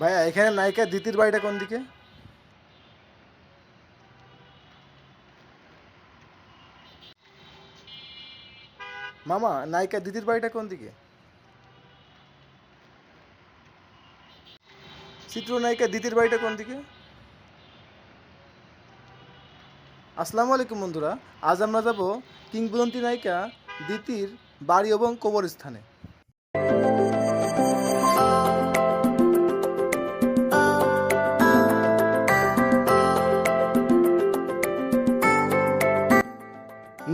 ভাইয়া, এখানে নায়িকা দিতির বাড়িটা কোন দিকে? মামা নায়িকা দিদির বাড়িটা কোন দিকে? চিত্রনায়িকা দিদির বাড়িটা কোন দিকে? আসসালামু আলাইকুম বন্ধুরা, আজ আমরা যাব কিংবদন্তি নায়িকা দিতির বাড়ি এবং কবরস্থানে।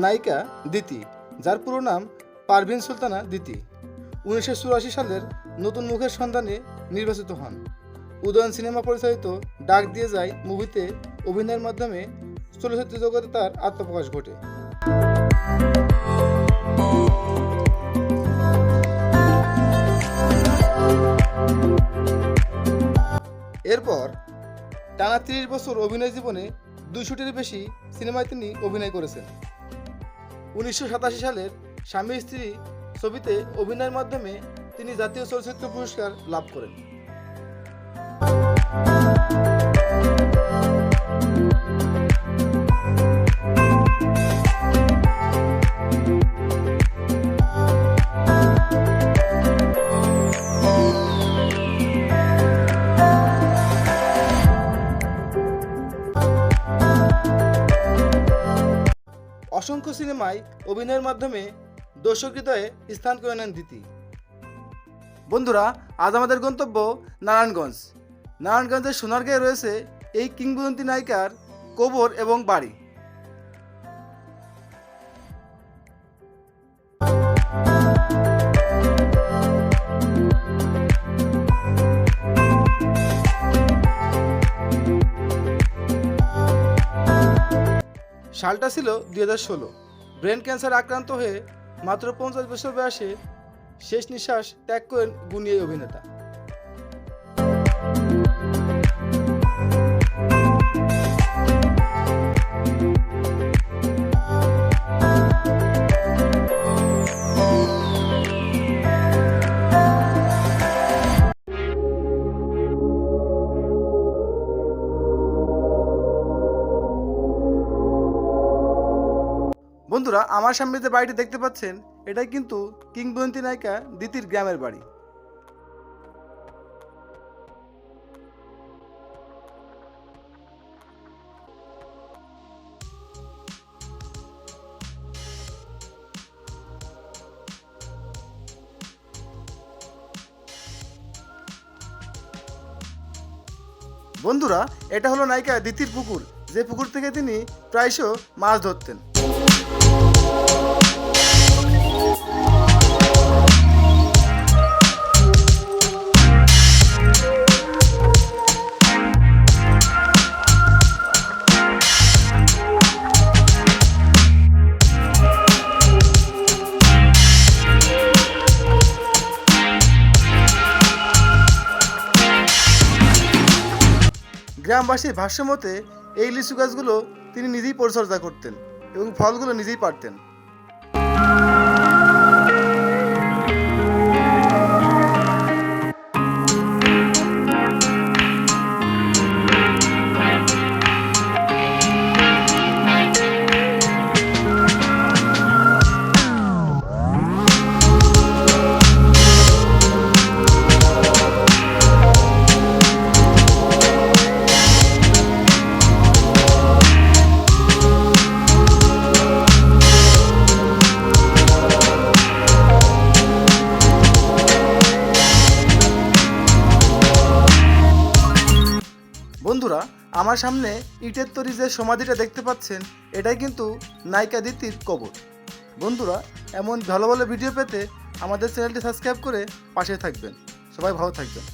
নায়িকা দিতি যার পুরো নাম পারভিন সুলতানা দিতি উনিশশো চুরাশি সালের নতুন মুখের সন্ধানে নির্বাচিত হন। উদয়ন সিনেমা পরিচালিত ডাক দিয়ে যায় মুভিতে অভিনয়ের মাধ্যমে চলচ্চিত্র জগতে তার আত্মপ্রকাশ ঘটে। এরপর টানা তিরিশ বছর অভিনয় জীবনে দুইশোটির বেশি সিনেমায় তিনি অভিনয় করেছেন। উনিশশো সাতাশি সালের স্বামী স্ত্রী ছবিতে অভিনয়ের মাধ্যমে তিনি জাতীয় চলচ্চিত্র পুরস্কার লাভ করেন। অসংখ্য সিনেমায় অভিনয়ের মাধ্যমে দর্শক হৃদয়ে স্থান করে নেন দিতি। বন্ধুরা, আজ আমাদের গন্তব্য নারায়ণগঞ্জ। নারায়ণগঞ্জের সোনারগাঁয়ে রয়েছে এই কিংবদন্তি নায়িকার কবর এবং বাড়ি। সালটা ছিল দুই হাজার ষোলো। ব্রেন ক্যান্সার আক্রান্ত হয়ে মাত্র পঞ্চাশ বছর বয়সে শেষ নিঃশ্বাস ত্যাগ করেন এই অভিনেতা। বন্ধুরা, আমার সামনে যে বাড়িটি দেখতে পাচ্ছেন। এটাই কিন্তু কিংবদন্তি নায়িকা দিতির গ্রামের বাড়ি। বন্ধুরা, এটা হলো নায়িকা দিতির পুকুর, যে পুকুর থেকে তিনি প্রায়শ মাছ ধরতেন। গ্রামবাসীর ভাষ্যমতে এই লিচু গাছগুলো তিনি নিজেই পরিচর্যা করতেন এবং ফলগুলো নিজেই পারতেন বন্ধুরা, আমার সামনে ইটের তৈরি যে সমাধিটা দেখতে পাচ্ছেন, এটাই কিন্তু নায়িকা দিতির কবর। বন্ধুরা, এমন ভালো ভালো ভিডিও পেতে আমাদের চ্যানেলটি সাবস্ক্রাইব করে পাশে থাকবেন। সবাই ভালো থাকবেন।